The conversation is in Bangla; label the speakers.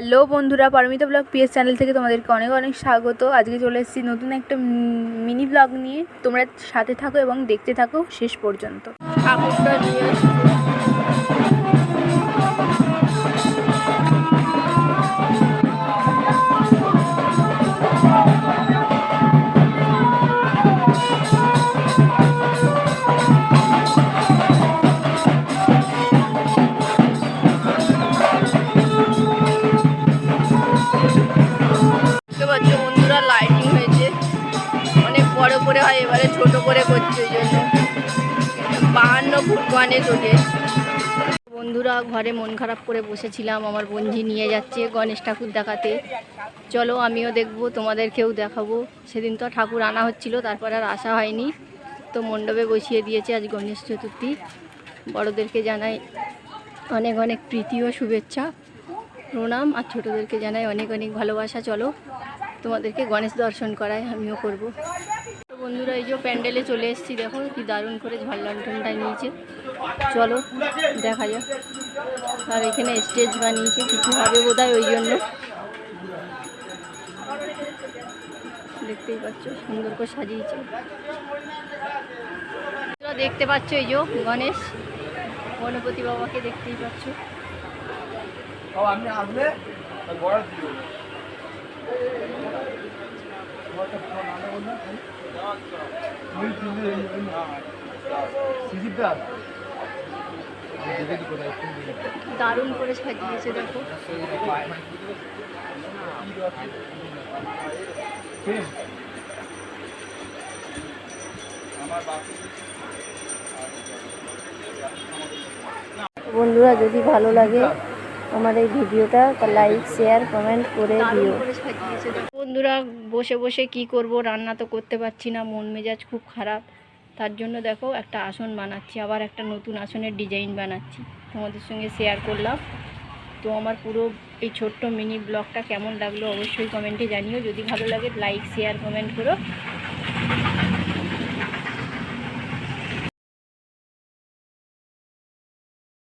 Speaker 1: হ্যালো বন্ধুরা, পারমিতা ব্লগ পিএস চ্যানেল থেকে তোমাদেরকে অনেক অনেক স্বাগত। আজকে চলে এসেছি নতুন একটা মিনি ব্লগ নিয়ে। তোমরা সাথে থাকো এবং দেখতে থাকো শেষ পর্যন্ত। ছোট করে করছে ওই জন্য। বাহান্ন ফুট গণেশ ওঠে বন্ধুরা, ঘরে মন খারাপ করে বসেছিলাম, আমার বঞ্জি নিয়ে যাচ্ছে গণেশ ঠাকুর দেখাতে। চলো, আমিও দেখব, তোমাদেরকেও দেখাবো। সেদিন তো ঠাকুর আনা হচ্ছিল, তারপর আর আসা হয়নি। তো মণ্ডপে বসিয়ে দিয়েছে আজ গণেশ চতুর্থী। বড়োদেরকে জানাই অনেক অনেক প্রীতি ও শুভেচ্ছা, প্রণাম, আর ছোটোদেরকে জানাই অনেক অনেক ভালোবাসা। চলো, তোমাদেরকে গণেশ দর্শন করায়, আমিও করব। বন্ধুরা, এই যে প্যান্ডেলে চলে এসেছি, দেখো কি দারুণ করে ঝাল লন্ঠনটা নিয়েছে। চলো, দেখা যাক। আর এখানে স্টেজ বানিয়েছে, কিছু হবে বোধ ওই জন্য। দেখতেই পাচ্ছ, সুন্দর করে সাজিয়েছে। দেখতে পাচ্ছ এই যে গণেশ, গণপতি বাবাকে দেখতেই পাচ্ছ।
Speaker 2: আপনি আসলে বড় দিও ওই সিজিপটা দেখে
Speaker 1: দারুণ করে সাজিয়েছে দেখো।
Speaker 3: বন্ধুরা যদি ভালো লাগে আমার এই ভিডিওটা লাইক শেয়ার কমেন্ট করে দিও।
Speaker 1: বন্ধুরা বসে বসে কি করব রান্না তো করতে পারছি না মন মেজাজ খুব খারাপ। তার জন্য দেখো একটা আসন বানাচ্ছি আবার একটা নতুন আসনের ডিজাইন বানাচ্ছি। তোমাদের সঙ্গে শেয়ার করলাম। তো আমার পুরো এই ছোট্ট মিনি ব্লগটা কেমন লাগল অবশ্যই কমেন্টে জানিও। যদি ভালো লাগে লাইক শেয়ার কমেন্ট করো।